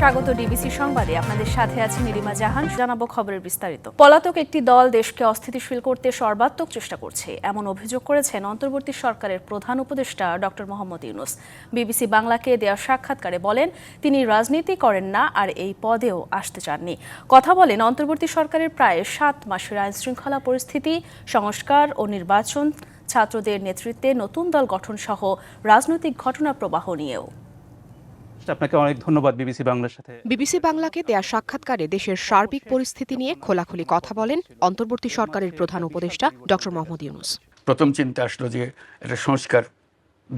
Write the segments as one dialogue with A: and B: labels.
A: স্বাগত ডিবিসি সংবাদে আপনাদের সাথে আছে নিরিমা জাহান জানাবো খবরের বিস্তারিত পলাতক একটি দল দেশকে অস্থিতিশীল করতে সর্বাত্মক চেষ্টা করছে এমন অভিযোগ করেছেন অন্তর্বর্তী সরকারের প্রধান উপদেষ্টা ডক্টর মোহাম্মদ ইউনুস বিবিসি বাংলাকে দেওয়া সাক্ষাৎকারে বলেন তিনি রাজনীতি করেন না আর এই পদেও আসতে চাননি কথা বলেন অন্তর্বর্তী সরকারের প্রায় সাত মাসের শৃঙ্খলা পরিস্থিতি সংস্কার ও নির্বাচন ছাত্রদের নেতৃত্বে নতুন দল গঠন সহ রাজনৈতিক ঘটনা প্রবাহ নিয়েও
B: আচ্ছা, আপনাকে অনেক ধন্যবাদ বিবিসি বাংলার সাথে বিবিসি বাংলাকে দেয়া সাক্ষাৎকারে দেশের সার্বিক পরিস্থিতি নিয়ে খোলাখুলি কথা বলেন অন্তর্বর্তী সরকারের প্রধান উপদেষ্টা ডক্টর মোহাম্মদ ইউনুস
C: প্রথম চিন্তা আসলো যে এটা সংস্কার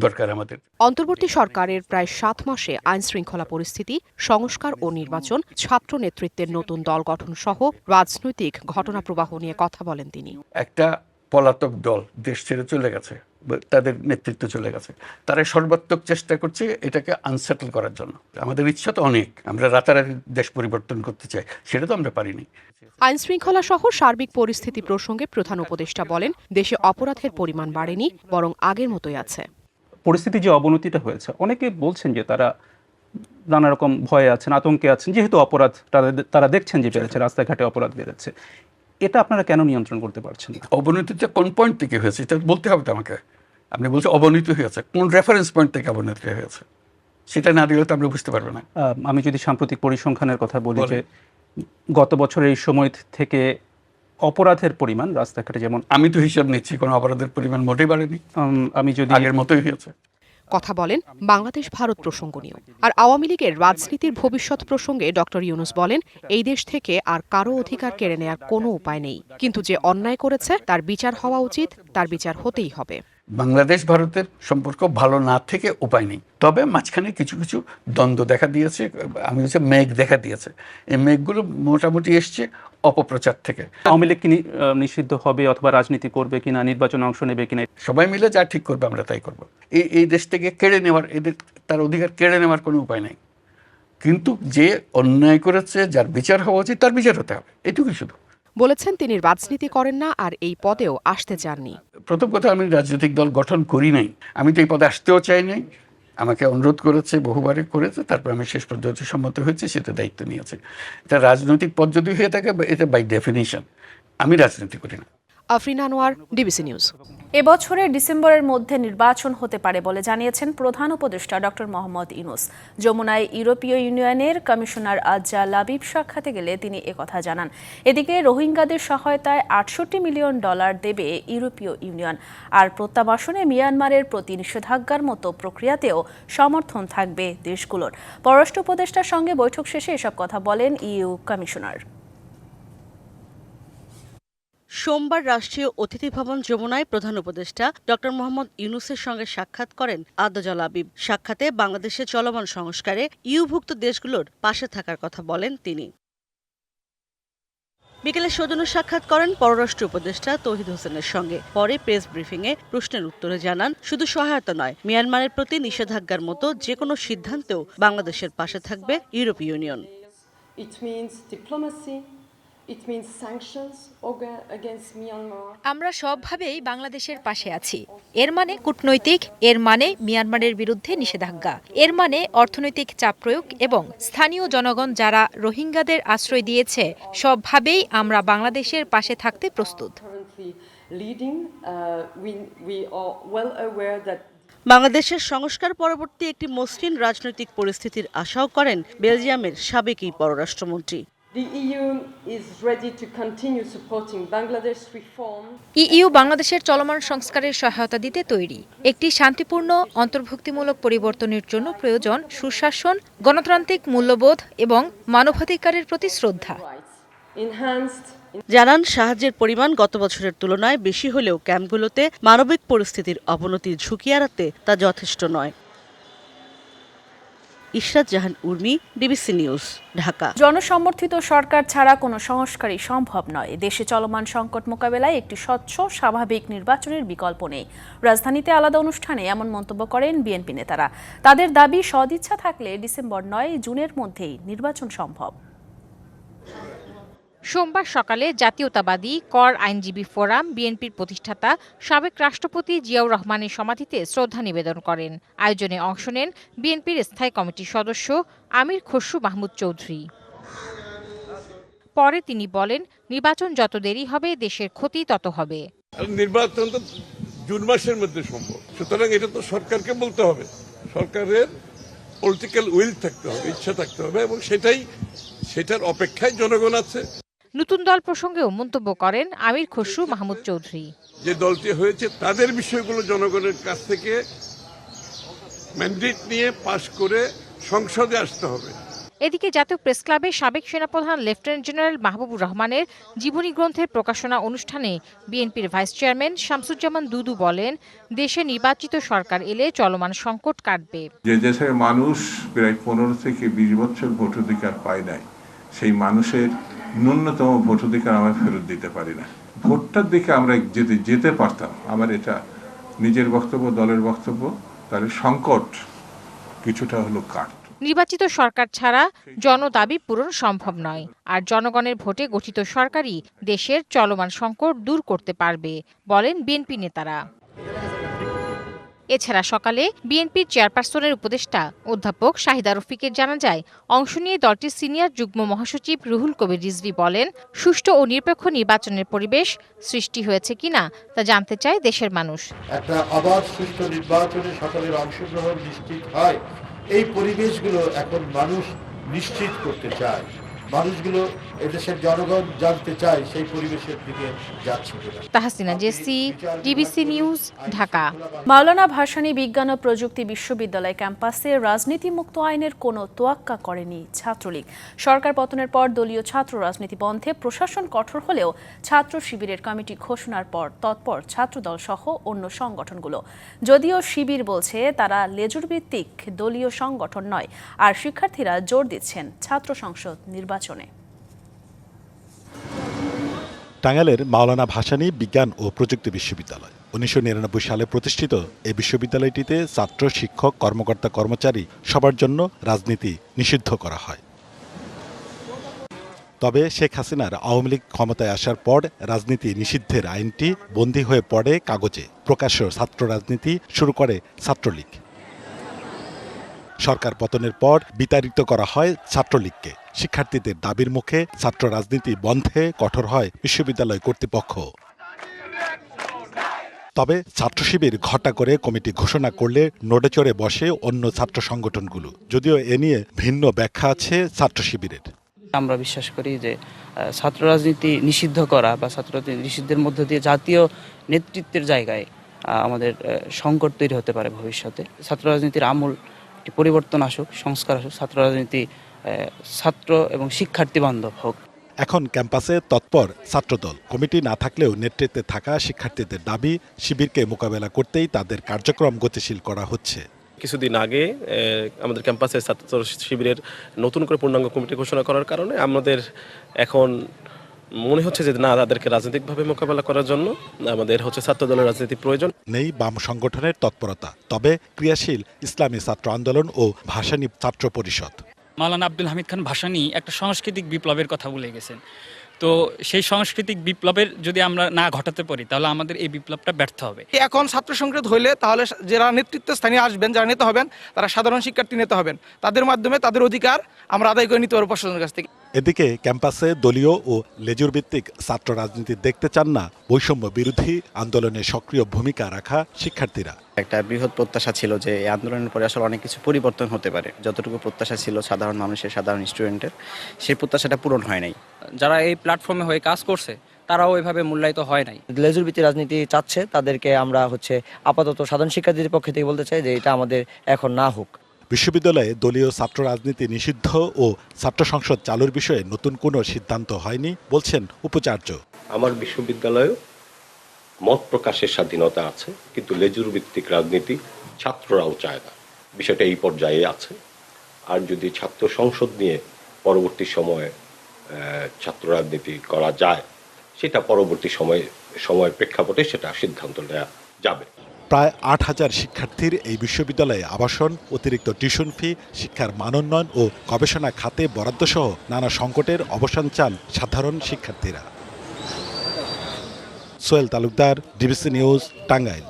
C: দরকার আমাদের
B: অন্তর্বর্তী সরকারের প্রায় সাত মাসে আইন শৃঙ্খলা পরিস্থিতি সংস্কার ও নির্বাচন ছাত্র নেতৃত্বের নতুন দল গঠন সহ রাজনৈতিক ঘটনা প্রবাহ নিয়ে কথা বলেন তিনি
C: একটা পলাতক দল দেশ ছেড়ে চলে গেছে তাদের নেতৃত্ব চলে গেছে তারা সর্বাত্মক চেষ্টা করছে এটাকে আনসেটল করার জন্য আমাদের ইচ্ছা তো অনেক আমরা রাতারাতি দেশ পরিবর্তন করতে চাই সেটা তো আমরা পারিনি
B: আইন শৃঙ্খলা সহ সার্বিক পরিস্থিতি প্রসঙ্গে প্রধান উপদেষ্টা বলেন দেশে অপরাধের পরিমাণ বাড়েনি বরং আগের মতোই আছে
D: পরিস্থিতি যে অবনতিটা হয়েছে অনেকে বলছেন যে তারা নানা রকম ভয়ে আছেন আতঙ্কে আছেন যেহেতু অপরাধ তারা দেখছেন যে বেড়েছে রাস্তাঘাটে অপরাধ বেড়েছে এটা আপনারা কেন নিয়ন্ত্রণ করতে পারছেন
C: অবনতিটা কোন পয়েন্ট থেকে হয়েছে এটা বলতে হবে তো আমাকে আপনি বলছেন অবনতি হয়েছে কোন রেফারেন্স পয়েন্ট থেকে অবনতি হয়েছে সেটা না দিলে তো আমরা বুঝতে পারবো না
D: আমি যদি সাম্প্রতিক পরিসংখ্যানের কথা বলি যে গত বছরের এই সময় থেকে অপরাধের পরিমাণ রাস্তাঘাটে যেমন
C: আমি তো হিসাব নিচ্ছি কোনো অপরাধের পরিমাণ মোটেই বাড়েনি আমি যদি আগের মতোই হয়েছে
B: কথা বলেন বাংলাদেশ ভারত প্রসঙ্গ নিয়েও আর আওয়ামী লীগের রাজনীতির ভবিষ্যৎ প্রসঙ্গে ডক্টর ইউনুস বলেন এই দেশ থেকে আর কারো অধিকার কেড়ে নেয়ার কোনো উপায় নেই কিন্তু যে অন্যায় করেছে তার বিচার হওয়া উচিত তার বিচার হতেই হবে
C: বাংলাদেশ ভারতের সম্পর্ক ভালো না থেকে উপায় নেই তবে মাঝখানে কিছু কিছু দ্বন্দ্ব দেখা দিয়েছে আমি হচ্ছে মেঘ দেখা দিয়েছে এই মেঘগুলো মোটামুটি এসছে অপপ্রচার থেকে
D: আওয়ামী লীগ কি নিষিদ্ধ হবে অথবা রাজনীতি করবে কিনা নির্বাচনে অংশ নেবে কিনা
C: সবাই মিলে যা ঠিক করবে আমরা তাই করব এই এই দেশ থেকে কেড়ে নেওয়ার এদের তার অধিকার কেড়ে নেওয়ার কোনো উপায় নাই কিন্তু যে অন্যায় করেছে যার বিচার হওয়া উচিত তার বিচার হতে হবে এটুকুই শুধু
B: বলেছেন তিনি রাজনীতি করেন না আর এই পদেও আসতে চাননি
C: প্রথম কথা আমি রাজনৈতিক দল গঠন করি নাই আমি তো এই পদে আসতেও চাই নাই আমাকে অনুরোধ করেছে বহুবারে করেছে তারপর আমি শেষ পর্যন্ত সম্মত হয়েছে সেটা দায়িত্ব নিয়েছে এটা রাজনৈতিক পদ যদি হয়ে থাকে এটা বাই ডেফিনেশন আমি রাজনীতি করি না
A: আফরিন আনোয়ার ডিবিসি নিউজ এবছরের ডিসেম্বরের মধ্যে নির্বাচন হতে পারে বলে জানিয়েছেন প্রধান উপদেষ্টা ডক্টর মোহাম্মদ ইউনুস যমুনায় ইউরোপীয় ইউনিয়নের কমিশনার আজ্জা লাবিব সাক্ষাতে গেলে তিনি একথা জানান এদিকে রোহিঙ্গাদের সহায়তায় আটষট্টি মিলিয়ন ডলার দেবে ইউরোপীয় ইউনিয়ন আর প্রত্যাবাসনে মিয়ানমারের প্রতি নিষেধাজ্ঞার মতো প্রক্রিয়াতেও সমর্থন থাকবে দেশগুলোর পররাষ্ট্র উপদেষ্টার সঙ্গে বৈঠক শেষে এসব কথা বলেন ইউ কমিশনার সোমবার রাষ্ট্রীয় অতিথি ভবন যমুনায় প্রধান উপদেষ্টা ড মোহাম্মদ ইউনুসের সঙ্গে সাক্ষাৎ করেন আদজল আবিব সাক্ষাতে বাংলাদেশে চলমান সংস্কারে ইউভুক্ত দেশগুলোর পাশে থাকার কথা বলেন তিনি বিকেলে সৌজন্য সাক্ষাৎ করেন পররাষ্ট্র উপদেষ্টা তহিদ হোসেনের সঙ্গে পরে প্রেস ব্রিফিংয়ে প্রশ্নের উত্তরে জানান শুধু সহায়তা নয় মিয়ানমারের প্রতি নিষেধাজ্ঞার মতো যে কোনো সিদ্ধান্তেও বাংলাদেশের পাশে থাকবে ইউরোপীয় ইউনিয়ন আমরা সবভাবেই বাংলাদেশের পাশে আছি এর মানে কূটনৈতিক এর মানে মিয়ানমারের বিরুদ্ধে নিষেধাজ্ঞা এর মানে অর্থনৈতিক চাপ প্রয়োগ এবং স্থানীয় জনগণ যারা রোহিঙ্গাদের আশ্রয় দিয়েছে সবভাবেই আমরা বাংলাদেশের পাশে থাকতে প্রস্তুত uh, বাংলাদেশের সংস্কার পরবর্তী একটি মসৃণ রাজনৈতিক পরিস্থিতির আশাও করেন বেলজিয়ামের সাবেক এই পররাষ্ট্রমন্ত্রী ইইউ বাংলাদেশের e e চলমান সংস্কারের সহায়তা দিতে তৈরি একটি শান্তিপূর্ণ অন্তর্ভুক্তিমূলক পরিবর্তনের জন্য প্রয়োজন সুশাসন গণতান্ত্রিক মূল্যবোধ এবং মানবাধিকারের প্রতি শ্রদ্ধা জানান সাহায্যের পরিমাণ গত বছরের তুলনায় বেশি হলেও ক্যাম্পগুলোতে মানবিক পরিস্থিতির অবনতির ঝুঁকি এড়াতে তা যথেষ্ট নয় ইশরাত জাহান উর্মি ডিবিসি নিউজ ঢাকা জনসমর্থিত সরকার ছাড়া কোনো সংস্কারই সম্ভব নয় দেশে চলমান সংকট মোকাবেলায় একটি স্বচ্ছ স্বাভাবিক নির্বাচনের বিকল্প নেই রাজধানীতে আলাদা অনুষ্ঠানে এমন মন্তব্য করেন বিএনপি নেতারা তাদের দাবি সদিচ্ছা থাকলে ডিসেম্বর নয় জুনের মধ্যেই নির্বাচন সম্ভব সোমবার সকালে জাতীয়তাবাদী কর আইনজীবী ফোরাম বিএনপির প্রতিষ্ঠাতা সাবেক রাষ্ট্রপতি জিয়াউর রহমানের সমাধিতে শ্রদ্ধা নিবেদন করেন আয়োজনে অংশ নেন বিএনপির স্থায়ী কমিটির সদস্য আমির খসরু মাহমুদ চৌধুরী পরে তিনি বলেন নির্বাচন যত দেরি হবে দেশের ক্ষতি তত হবে
C: নির্বাচন তো জুন মাসের মধ্যে সম্ভব সুতরাং এটা তো সরকারকে বলতে হবে সরকারের পলিটিক্যাল উইল থাকতে হবে ইচ্ছা থাকতে হবে এবং সেটাই সেটার অপেক্ষায় জনগণ আছে
A: নতুন দল প্রসঙ্গেও মন্তব্য করেন আমির খসরু মাহমুদ চৌধুরী
C: যে দলটি হয়েছে তাদের বিষয়গুলো জনগণের কাছ থেকে ম্যান্ডেট নিয়ে পাশ করে সংসদে আসতে হবে
A: এদিকে জাতীয় প্রেস ক্লাবে সাবেক সেনাপ্রধান লেফটেন্যান্ট জেনারেল মাহবুবুর রহমানের জীবনী গ্রন্থের প্রকাশনা অনুষ্ঠানে বিএনপির ভাইস চেয়ারম্যান শামসুজ্জামান দুদু বলেন দেশে নির্বাচিত সরকার এলে চলমান সংকট কাটবে
C: যে দেশের মানুষ প্রায় পনেরো থেকে বিশ বছর ভোটাধিকার পায় নাই সেই মানুষের ন্যূনতম ভোটাধিকার আমরা ফেরত দিতে পারি না ভোটটার দিকে আমরা যেতে যেতে পারতাম আমার এটা নিজের বক্তব্য দলের বক্তব্য তাহলে সংকট কিছুটা হলো কাট
A: নির্বাচিত সরকার ছাড়া জনদাবি পূরণ সম্ভব নয় আর জনগণের ভোটে গঠিত সরকারই দেশের চলমান সংকট দূর করতে পারবে বলেন বিএনপি নেতারা এছাড়া সকালে বিএনপির চেয়ারপারসনের উপদেষ্টা অধ্যাপক শাহিদা রফিকের জানা যায় অংশ নিয়ে দলটির সিনিয়র যুগ্ম মহাসচিব রুহুল কবির রিজভি বলেন সুষ্ঠু ও নিরপেক্ষ নির্বাচনের পরিবেশ সৃষ্টি হয়েছে কিনা তা জানতে চায় দেশের মানুষ
C: একটা সুষ্ঠু নির্বাচনে সকলের অংশগ্রহণ নিশ্চিত হয় এই পরিবেশগুলো এখন মানুষ নিশ্চিত করতে চায় মানুষগুলো এদেশের জনগণ জানতে চায় সেই পরিবেশের দিকে যাচ্ছে
A: তাহসিনা জেসি ডিবিসি নিউজ ঢাকা মাওলানা ভাসানী বিজ্ঞান ও প্রযুক্তি বিশ্ববিদ্যালয় ক্যাম্পাসে রাজনীতি মুক্ত আইনের কোনো তোয়াক্কা করেনি ছাত্রলীগ সরকার পতনের পর দলীয় ছাত্র রাজনীতি বন্ধে প্রশাসন কঠোর হলেও ছাত্র শিবিরের কমিটি ঘোষণার পর তৎপর ছাত্রদল সহ অন্য সংগঠনগুলো যদিও শিবির বলছে তারা লেজুর ভিত্তিক দলীয় সংগঠন নয় আর শিক্ষার্থীরা জোর দিচ্ছেন ছাত্র সংসদ নির্বাচন নির্বাচনে
E: টাঙ্গালের মাওলানা ভাসানী বিজ্ঞান ও প্রযুক্তি বিশ্ববিদ্যালয় উনিশশো সালে প্রতিষ্ঠিত এই বিশ্ববিদ্যালয়টিতে ছাত্র শিক্ষক কর্মকর্তা কর্মচারী সবার জন্য রাজনীতি নিষিদ্ধ করা হয় তবে শেখ হাসিনার আওয়ামী লীগ ক্ষমতায় আসার পর রাজনীতি নিষিদ্ধের আইনটি বন্দী হয়ে পড়ে কাগজে প্রকাশ্য ছাত্র রাজনীতি শুরু করে ছাত্রলীগ সরকার পতনের পর বিতাড়িত করা হয় ছাত্রলীগকে শিক্ষার্থীদের দাবির মুখে ছাত্র রাজনীতি বন্ধে কঠোর হয় বিশ্ববিদ্যালয় কর্তৃপক্ষ তবে ছাত্র শিবির ঘটা করে কমিটি ঘোষণা করলে নোডে চড়ে বসে অন্য ছাত্র সংগঠনগুলো যদিও এ নিয়ে ভিন্ন ব্যাখ্যা আছে ছাত্র শিবিরের
F: আমরা বিশ্বাস করি যে ছাত্র রাজনীতি নিষিদ্ধ করা বা ছাত্র নিষিদ্ধের মধ্য দিয়ে জাতীয় নেতৃত্বের জায়গায় আমাদের সংকট তৈরি হতে পারে ভবিষ্যতে ছাত্র রাজনীতির আমূল একটি পরিবর্তন আসুক সংস্কার আসুক ছাত্র রাজনীতি ছাত্র এবং শিক্ষার্থী বান্ধব হোক
E: এখন ক্যাম্পাসে তৎপর ছাত্রদল কমিটি না থাকলেও নেতৃত্বে থাকা শিক্ষার্থীদের দাবি শিবিরকে মোকাবেলা করতেই তাদের কার্যক্রম গতিশীল করা হচ্ছে
G: কিছুদিন আগে আমাদের ক্যাম্পাসে ছাত্র শিবিরের নতুন করে পূর্ণাঙ্গ কমিটি ঘোষণা করার কারণে আমাদের এখন মনে হচ্ছে যে না তাদেরকে রাজনৈতিকভাবে মোকাবেলা করার জন্য আমাদের হচ্ছে ছাত্র দলের রাজনীতি প্রয়োজন
E: নেই বাম সংগঠনের তৎপরতা তবে ক্রিয়াশীল ইসলামী ছাত্র আন্দোলন ও ভাষানী ছাত্র পরিষদ
H: মালানা আব্দুল হামিদ খান ভাষানী একটা সাংস্কৃতিক বিপ্লবের কথা বলে গেছেন তো সেই সাংস্কৃতিক বিপ্লবের যদি আমরা না ঘটাতে পারি তাহলে আমাদের এই বিপ্লবটা ব্যর্থ হবে
I: এখন ছাত্র সংগ্রহ হইলে তাহলে যারা নেতৃত্ব স্থানীয় আসবেন যারা নেতা হবেন তারা সাধারণ শিক্ষার্থী নেতা হবেন তাদের মাধ্যমে তাদের অধিকার আমরা আদায় করে নিতে পারবো প্রশাসনের কাছ থেকে
E: এদিকে ক্যাম্পাসে দলীয় ও লেজুর ভিত্তিক ছাত্র রাজনীতি দেখতে চান না বৈষম্য বিরোধী আন্দোলনে সক্রিয় ভূমিকা রাখা শিক্ষার্থীরা
J: একটা বৃহৎ প্রত্যাশা ছিল যে এই আন্দোলনের পরে আসলে অনেক কিছু পরিবর্তন হতে পারে যতটুকু প্রত্যাশা ছিল সাধারণ মানুষের সাধারণ স্টুডেন্টের সেই প্রত্যাশাটা পূরণ হয় নাই
K: যারা এই প্ল্যাটফর্মে হয়ে কাজ করছে তারাও ওইভাবে মূল্যায়িত হয় নাই
L: লেজুর ভিত্তিক রাজনীতি চাচ্ছে তাদেরকে আমরা হচ্ছে আপাতত সাধারণ শিক্ষার্থীদের পক্ষ থেকে বলতে চাই যে এটা আমাদের এখন না হোক
E: বিশ্ববিদ্যালয়ে দলীয় ছাত্র রাজনীতি নিষিদ্ধ ও ছাত্র সংসদ চালুর বিষয়ে নতুন কোনো সিদ্ধান্ত হয়নি বলছেন উপাচার্য
M: আমার বিশ্ববিদ্যালয়েও মত প্রকাশের স্বাধীনতা আছে কিন্তু লেজুর ভিত্তিক রাজনীতি ছাত্ররাও চায় না বিষয়টা এই পর্যায়ে আছে আর যদি ছাত্র সংসদ নিয়ে পরবর্তী সময়ে ছাত্র রাজনীতি করা যায় সেটা পরবর্তী সময়ে সময় প্রেক্ষাপটে সেটা সিদ্ধান্ত নেওয়া যাবে
E: প্রায় আট হাজার শিক্ষার্থীর এই বিশ্ববিদ্যালয়ে আবাসন অতিরিক্ত টিউশন ফি শিক্ষার মানোন্নয়ন ও গবেষণা খাতে বরাদ্দসহ নানা সংকটের অবসান চান সাধারণ শিক্ষার্থীরা সোহেল তালুকদার ডিবিসি নিউজ টাঙ্গাইল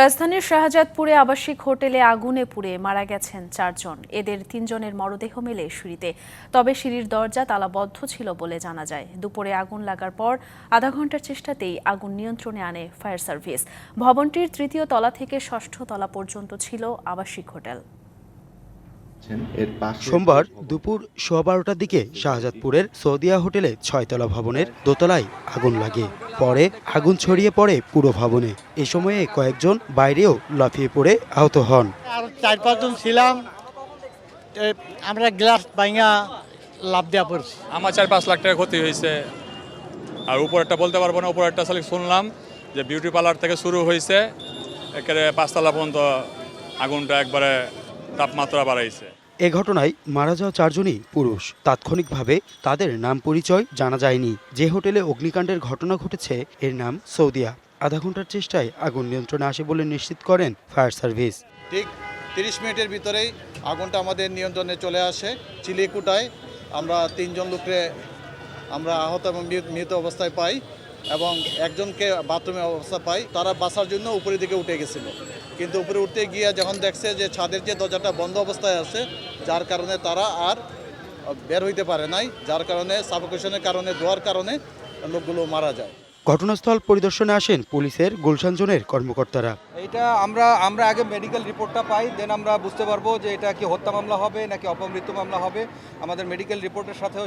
A: রাজধানীর শাহজাদপুরে আবাসিক হোটেলে আগুনে পুড়ে মারা গেছেন চারজন এদের তিনজনের মরদেহ মেলে সিঁড়িতে তবে সিঁড়ির দরজা তালাবদ্ধ ছিল বলে জানা যায় দুপুরে আগুন লাগার পর আধা ঘন্টার চেষ্টাতেই আগুন নিয়ন্ত্রণে আনে ফায়ার সার্ভিস ভবনটির তৃতীয় তলা থেকে ষষ্ঠ তলা পর্যন্ত ছিল আবাসিক হোটেল
E: সোমবার দুপুর সোয়া বারোটার দিকে শাহজাদপুরের সৌদিয়া হোটেলে ছয়তলা ভবনের দোতলায় আগুন লাগে পরে আগুন ছড়িয়ে পড়ে পুরো ভবনে এ সময়ে কয়েকজন বাইরেও লাফিয়ে পড়ে আহত হন
N: চার পাঁচজন ছিলাম আমরা গ্লাস ভাঙা লাভ দেওয়া পড়ছি
O: আমার চার পাঁচ লাখ টাকা ক্ষতি হয়েছে আর উপর একটা বলতে পারবো না উপর একটা শুনলাম যে বিউটি পার্লার থেকে শুরু হয়েছে একেবারে পাঁচতলা পর্যন্ত আগুনটা একবারে তাপমাত্রা বাড়াইছে
E: এ ঘটনায় মারা যাওয়া চারজনই পুরুষ তাৎক্ষণিকভাবে তাদের নাম পরিচয় জানা যায়নি যে হোটেলে অগ্নিকাণ্ডের ঘটনা ঘটেছে এর নাম সৌদিয়া আধা ঘন্টার চেষ্টায় আগুন নিয়ন্ত্রণে আসে বলে নিশ্চিত করেন ফায়ার সার্ভিস
N: ঠিক তিরিশ মিনিটের ভিতরেই আগুনটা আমাদের নিয়ন্ত্রণে চলে আসে চিলিকুটায় আমরা তিনজন লোকরে আমরা আহত এবং মৃত অবস্থায় পাই এবং একজনকে বাথরুমে অবস্থা পাই তারা বাসার জন্য উপরের দিকে উঠে গেছিলো কিন্তু উপরে উঠতে গিয়ে যখন দেখছে যে ছাদের যে দরজাটা বন্ধ অবস্থায় আছে যার কারণে তারা আর বের হইতে পারে নাই যার কারণে সাফোকেশনের কারণে ধোয়ার কারণে লোকগুলো মারা যায়
E: ঘটনাস্থল পরিদর্শনে আসেন পুলিশের গুলশান কর্মকর্তারা
N: এটা আমরা আমরা আগে মেডিকেল রিপোর্টটা পাই দেন আমরা বুঝতে পারবো যে এটা কি হত্যা মামলা হবে নাকি অপমৃত্যু মামলা হবে আমাদের মেডিকেল রিপোর্টের সাথেও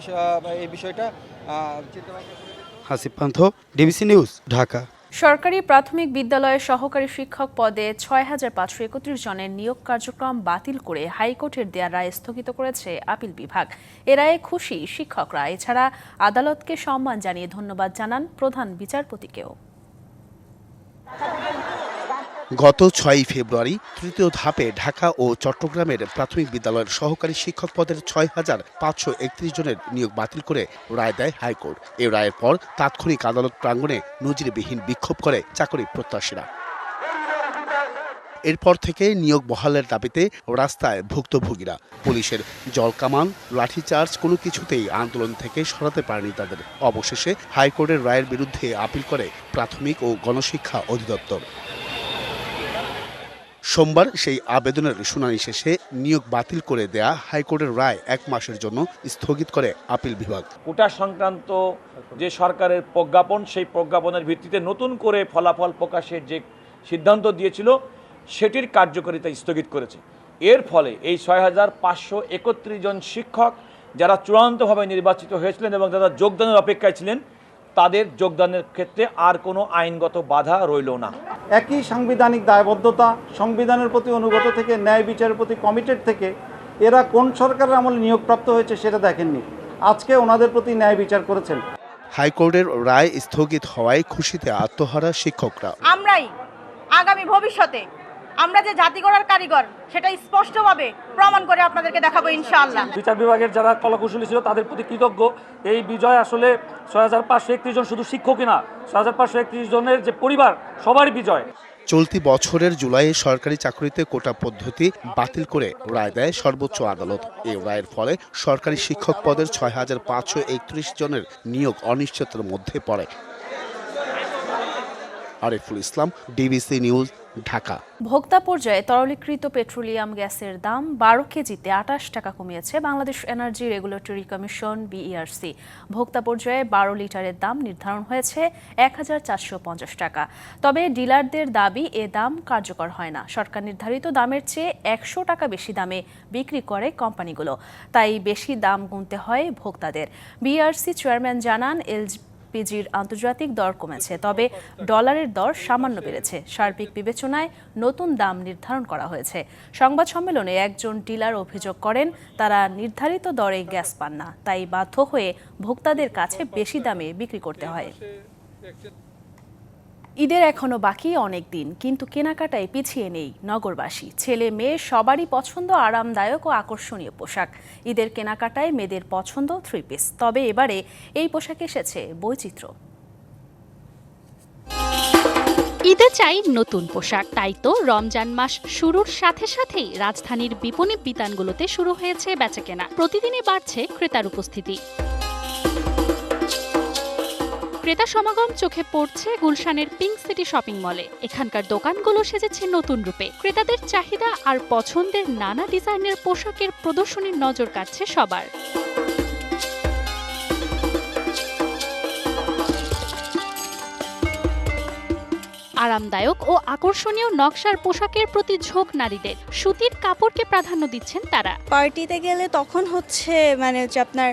N: এই বিষয়টা
E: হাসিব পান্থ ডিবিসি নিউজ ঢাকা
A: সরকারি প্রাথমিক বিদ্যালয়ে সহকারী শিক্ষক পদে ছয় হাজার পাঁচশো একত্রিশ জনের নিয়োগ কার্যক্রম বাতিল করে হাইকোর্টের দেয়া রায় স্থগিত করেছে আপিল বিভাগ এ রায়ে খুশি শিক্ষকরা এছাড়া আদালতকে সম্মান জানিয়ে ধন্যবাদ জানান প্রধান বিচারপতিকেও
E: গত ছয়ই ফেব্রুয়ারি তৃতীয় ধাপে ঢাকা ও চট্টগ্রামের প্রাথমিক বিদ্যালয়ের সহকারী শিক্ষক পদের ছয় হাজার পাঁচশো একত্রিশ জনের নিয়োগ বাতিল করে রায় দেয় হাইকোর্ট এ রায়ের পর তাৎক্ষণিক আদালত প্রাঙ্গণে নজিরবিহীন বিক্ষোভ করে চাকরি প্রত্যাশীরা এরপর থেকে নিয়োগ বহালের দাবিতে রাস্তায় ভুক্তভোগীরা পুলিশের জলকামান লাঠিচার্জ কোনো কিছুতেই আন্দোলন থেকে সরাতে পারেনি তাদের অবশেষে হাইকোর্টের রায়ের বিরুদ্ধে আপিল করে প্রাথমিক ও গণশিক্ষা অধিদপ্তর সোমবার সেই আবেদনের শুনানি শেষে নিয়োগ বাতিল করে দেয়া হাইকোর্টের রায় এক মাসের জন্য স্থগিত করে আপিল বিভাগ
N: কোটা সংক্রান্ত যে সরকারের প্রজ্ঞাপন সেই প্রজ্ঞাপনের ভিত্তিতে নতুন করে ফলাফল প্রকাশের যে সিদ্ধান্ত দিয়েছিল সেটির কার্যকারিতা স্থগিত করেছে এর ফলে এই ছয় হাজার পাঁচশো একত্রিশ জন শিক্ষক যারা চূড়ান্তভাবে নির্বাচিত হয়েছিলেন এবং যারা যোগদানের অপেক্ষায় ছিলেন তাদের যোগদানের ক্ষেত্রে আর কোনো আইনগত বাধা রইল না একই সাংবিধানিক দায়বদ্ধতা সংবিধানের প্রতি অনুগত থেকে ন্যায় বিচারের প্রতি কমিটেড থেকে এরা কোন সরকারের আমলে নিয়োগপ্রাপ্ত হয়েছে সেটা দেখেননি আজকে ওনাদের প্রতি ন্যায় বিচার করেছেন
E: হাইকোর্টের রায় স্থগিত হওয়ায় খুশিতে আত্মহারা শিক্ষকরা
P: আমরাই আগামী ভবিষ্যতে আমরা যে জাতি গড়ার কারিগর সেটা স্পষ্টভাবে প্রমাণ করে আপনাদেরকে দেখাবো ইনশাআল্লাহ
N: বিচার বিভাগের যারা কলাকুশলী ছিল তাদের প্রতি কৃতজ্ঞ এই বিজয় আসলে ছয় হাজার পাঁচশো একত্রিশ জন শুধু শিক্ষকই না ছয় হাজার পাঁচশো একত্রিশ জনের যে পরিবার সবারই বিজয়
E: চলতি বছরের জুলাইয়ে সরকারি চাকরিতে কোটা পদ্ধতি বাতিল করে রায় দেয় সর্বোচ্চ আদালত এই রায়ের ফলে সরকারি শিক্ষক পদের ছয় হাজার পাঁচশো একত্রিশ জনের নিয়োগ অনিশ্চিতের মধ্যে পড়ে আরেফুল ইসলাম ডিবিসি নিউজ ঢাকা
A: ভোক্তা পর্যায়ে তরলীকৃত পেট্রোলিয়াম গ্যাসের দাম বারো কেজিতে আটাশ টাকা কমিয়েছে Bangladesh energy regulatory commission BERC ভোক্তা পর্যায়ে বারো লিটারের দাম নির্ধারণ হয়েছে এক হাজার চারশো পঞ্চাশ টাকা তবে ডিলারদের দাবি এ দাম কার্যকর হয় না সরকার নির্ধারিত দামের চেয়ে একশো টাকা বেশি দামে বিক্রি করে কোম্পানিগুলো তাই বেশি দাম গুনতে হয় ভোক্তাদের বিইআরসি চেয়ারম্যান জানান এল পিজির আন্তর্জাতিক দর কমেছে তবে ডলারের দর সামান্য বেড়েছে সার্বিক বিবেচনায় নতুন দাম নির্ধারণ করা হয়েছে সংবাদ সম্মেলনে একজন ডিলার অভিযোগ করেন তারা নির্ধারিত দরে গ্যাস পান না তাই বাধ্য হয়ে ভোক্তাদের কাছে বেশি দামে বিক্রি করতে হয় ঈদের এখনও বাকি অনেক দিন কিন্তু কেনাকাটায় পিছিয়ে নেই নগরবাসী ছেলে মেয়ে সবারই পছন্দ আরামদায়ক ও আকর্ষণীয় পোশাক ঈদের কেনাকাটায় মেয়েদের পছন্দ থ্রি পিস তবে এবারে এই পোশাক এসেছে বৈচিত্র্য ঈদে চাই নতুন পোশাক তাই তো রমজান মাস শুরুর সাথে সাথেই রাজধানীর বিপণী বিতানগুলোতে শুরু হয়েছে বেচাকেনা প্রতিদিনই বাড়ছে ক্রেতার উপস্থিতি ক্রেতা সমাগম চোখে পড়ছে গুলশানের পিঙ্ক সিটি শপিং মলে এখানকার দোকানগুলো সেজেছে নতুন রূপে ক্রেতাদের চাহিদা আর পছন্দের নানা ডিজাইনের পোশাকের প্রদর্শনীর নজর কাটছে সবার আরামদায়ক ও আকর্ষণীয় নকশার পোশাকের প্রতি ঝোঁক নারীদের সুতির কাপড়কে প্রাধান্য দিচ্ছেন তারা পার্টিতে গেলে তখন হচ্ছে মানে হচ্ছে আপনার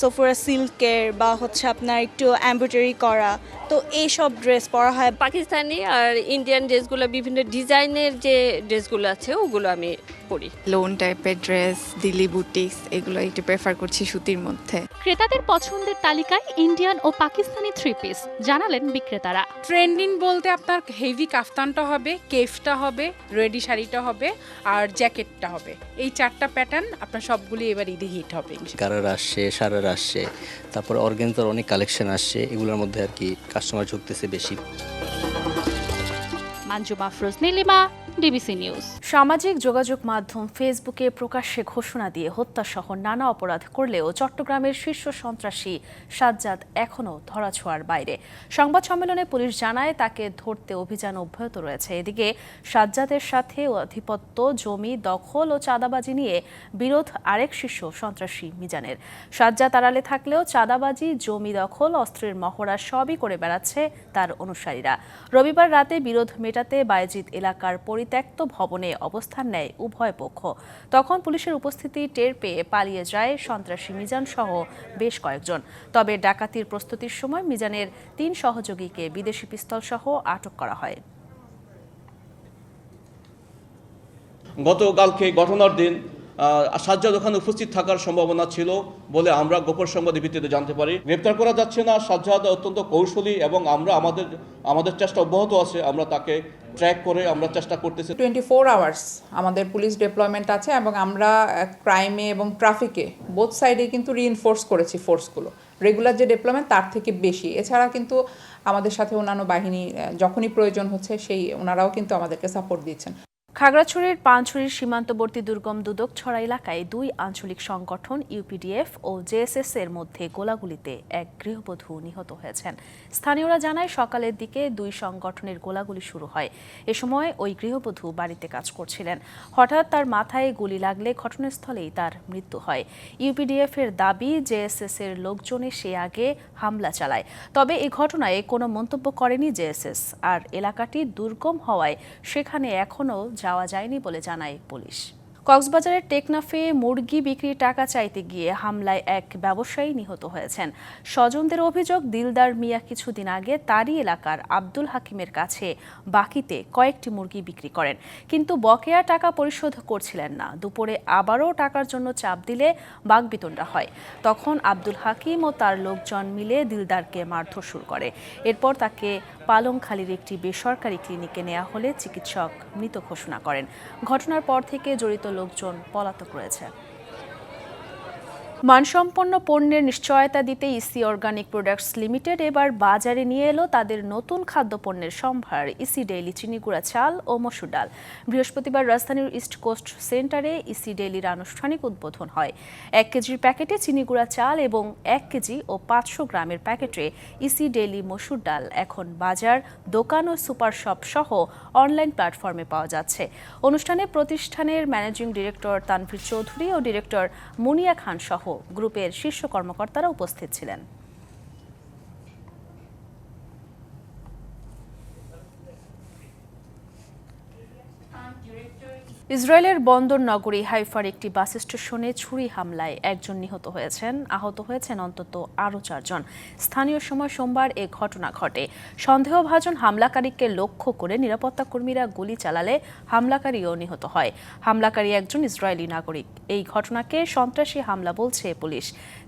A: সোফোরা সিল্কের বা হচ্ছে আপনার একটু এমব্রয়ডারি করা তো এই সব ড্রেস পরা হয় পাকিস্তানি আর ইন্ডিয়ান ড্রেসগুলো বিভিন্ন ডিজাইনের যে ড্রেসগুলো আছে ওগুলো আমি পরি লোন টাইপের ড্রেস দিলি বুটিক্স এগুলো একটু প্রেফার করছি সুতির মধ্যে ক্রেতাদের পছন্দের তালিকায় ইন্ডিয়ান ও পাকিস্তানি থ্রি পিস জানালেন বিক্রেতারা ট্রেন্ডিং বলতে আপনার হেভি কাফতানটা হবে কেফটা হবে রেডি শাড়িটা হবে আর জ্যাকেটটা হবে এই চারটা প্যাটার্ন আপনার সবগুলি এবার ঈদে হিট হবে গারার আসছে সারার আসছে তারপর অর্গেন্তার অনেক কালেকশন আসছে এগুলোর মধ্যে আর কি কাস্টমার ঝুঁকতেছে বেশি মাঞ্জুমা ফ্রোজ নীলিমা ডিবিসি নিউজ সামাজিক যোগাযোগ মাধ্যম ফেসবুকে প্রকাশ্যে ঘোষণা দিয়ে হত্যাসহ নানা অপরাধ করলেও চট্টগ্রামের শীর্ষ সন্ত্রাসী সাজ্জাদ এখনও ধরাছোঁয়ার বাইরে সংবাদ সম্মেলনে পুলিশ জানায় তাকে ধরতে অভিযান অব্যাহত রয়েছে এদিকে সাজ্জাদের সাথে আধিপত্য জমি দখল ও চাঁদাবাজি নিয়ে বিরোধ আরেক শীর্ষ সন্ত্রাসী মিজানের সাজ্জাদ আড়ালে থাকলেও চাঁদাবাজি জমি দখল অস্ত্রের মহড়া সবই করে বেড়াচ্ছে তার অনুসারীরা রবিবার রাতে বিরোধ মেটাতে বায়জিৎ এলাকার পরি পরিত্যক্ত ভবনে অবস্থান নেয় উভয় পক্ষ তখন পুলিশের উপস্থিতি টের পেয়ে পালিয়ে যায় সন্ত্রাসী মিজান সহ বেশ কয়েকজন তবে ডাকাতির প্রস্তুতির সময় মিজানের তিন সহযোগীকে বিদেশি পিস্তল সহ আটক করা হয় গতকালকে ঘটনার দিন সাজ্জাদ ওখানে উপস্থিত থাকার সম্ভাবনা ছিল বলে আমরা গোপন সংবাদের ভিত্তিতে জানতে পারি গ্রেপ্তার করা যাচ্ছে না সাজ্জাদ অত্যন্ত কৌশলী এবং আমরা আমাদের আমাদের চেষ্টা অব্যাহত আছে আমরা তাকে ট্র্যাক করে আমরা চেষ্টা করতেছি টোয়েন্টি ফোর আওয়ার্স আমাদের পুলিশ ডিপ্লয়মেন্ট আছে এবং আমরা ক্রাইমে এবং ট্রাফিকে বোথ সাইডে কিন্তু রিইনফোর্স করেছি ফোর্সগুলো রেগুলার যে ডিপ্লয়মেন্ট তার থেকে বেশি এছাড়া কিন্তু আমাদের সাথে অন্যান্য বাহিনী যখনই প্রয়োজন হচ্ছে সেই ওনারাও কিন্তু আমাদেরকে সাপোর্ট দিয়েছেন খাগড়াছড়ির পাঁচছড়ির সীমান্তবর্তী দুর্গম দুদক ছড়া এলাকায় দুই আঞ্চলিক সংগঠন ইউপিডিএফ ও জেএসএস এর মধ্যে গোলাগুলিতে এক গৃহবধূ নিহত হয়েছেন স্থানীয়রা জানায় সকালের দিকে দুই সংগঠনের গোলাগুলি শুরু হয় এ সময় ওই গৃহবধূ বাড়িতে কাজ করছিলেন হঠাৎ তার মাথায় গুলি লাগলে ঘটনাস্থলেই তার মৃত্যু হয় ইউপিডিএফ এর দাবি জেএসএস এর লোকজনে সে আগে হামলা চালায় তবে এ ঘটনায় কোনো মন্তব্য করেনি জেএসএস আর এলাকাটি দুর্গম হওয়ায় সেখানে এখনও যাওয়া যায়নি বলে জানায় পুলিশ কক্সবাজারের টেকনাফে মুরগি বিক্রির টাকা চাইতে গিয়ে হামলায় এক ব্যবসায়ী নিহত হয়েছেন স্বজনদের অভিযোগ দিলদার মিয়া কিছুদিন আগে তারই এলাকার আব্দুল হাকিমের কাছে বাকিতে কয়েকটি মুরগি বিক্রি করেন কিন্তু বকেয়া টাকা পরিশোধ করছিলেন না দুপুরে আবারও টাকার জন্য চাপ দিলে বাঘবিতণ্ডা হয় তখন আব্দুল হাকিম ও তার লোকজন মিলে দিলদারকে মারধর শুরু করে এরপর তাকে পালংখালীর একটি বেসরকারি ক্লিনিকে নেওয়া হলে চিকিৎসক মৃত ঘোষণা করেন ঘটনার পর থেকে জড়িত লোকজন পলাতক রয়েছে মানসম্পন্ন পণ্যের নিশ্চয়তা দিতে ইসি অর্গানিক প্রোডাক্টস লিমিটেড এবার বাজারে নিয়ে এলো তাদের নতুন খাদ্যপণ্যের সম্ভার ইসি e ডেইলি চিনিগুড়া চাল ও মসুর ডাল বৃহস্পতিবার রাজধানীর ইস্ট কোস্ট সেন্টারে ইসি ডেইলির আনুষ্ঠানিক উদ্বোধন হয় এক কেজির প্যাকেটে চিনিগুড়া চাল এবং এক কেজি ও পাঁচশো গ্রামের প্যাকেটে ইসি e ডেইলি মসুর ডাল এখন বাজার দোকান ও সুপার শপ সহ অনলাইন প্ল্যাটফর্মে পাওয়া যাচ্ছে অনুষ্ঠানে প্রতিষ্ঠানের ম্যানেজিং ডিরেক্টর তানভীর চৌধুরী ও ডিরেক্টর মুনিয়া খান সহ গ্রুপের শীর্ষ কর্মকর্তারা উপস্থিত ছিলেন ইসরায়েলের বন্দর নগরী হাইফার একটি বাস স্টেশনে ছুরি হামলায় একজন নিহত হয়েছেন আহত হয়েছেন অন্তত আরও চারজন স্থানীয় সময় সোমবার এ ঘটনা ঘটে সন্দেহভাজন হামলাকারীকে লক্ষ্য করে নিরাপত্তা কর্মীরা গুলি চালালে হামলাকারীও নিহত হয় হামলাকারী একজন ইসরায়েলি নাগরিক এই ঘটনাকে সন্ত্রাসী হামলা বলছে পুলিশ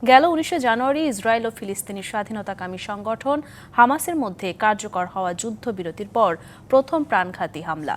A: গেল উনিশে জানুয়ারি ইসরায়েল ও ফিলিস্তিনি স্বাধীনতাকামী সংগঠন হামাসের মধ্যে কার্যকর হওয়া যুদ্ধবিরতির পর প্রথম প্রাণঘাতী হামলা